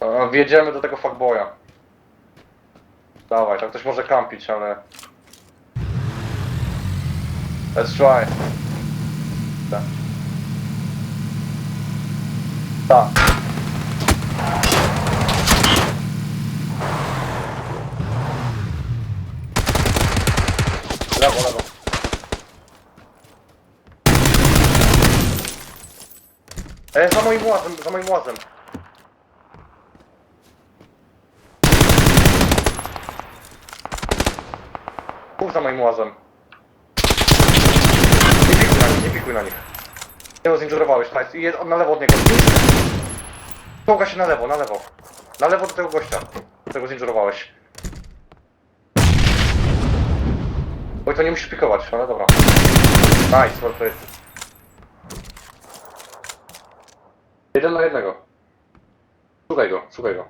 A, Wjedziemy do tego fuckboya. Dawaj, tam ktoś może kampić, ale... Let's try. Tak. Tak. Lewo, lewo. E, za moim łazem, za moim łazem. Mów za moim łazem. Nie pikuj na nich, nie pikuj na nich. Nie go zinjurowałeś, nice. I jest na lewo od niego. Czołga się na lewo, na lewo. Na lewo do tego gościa. Którego zinjurowałeś. Oj, to nie musisz pikować, ale dobra. Nice, well played. Jeden na jednego. Szukaj go, szukaj go.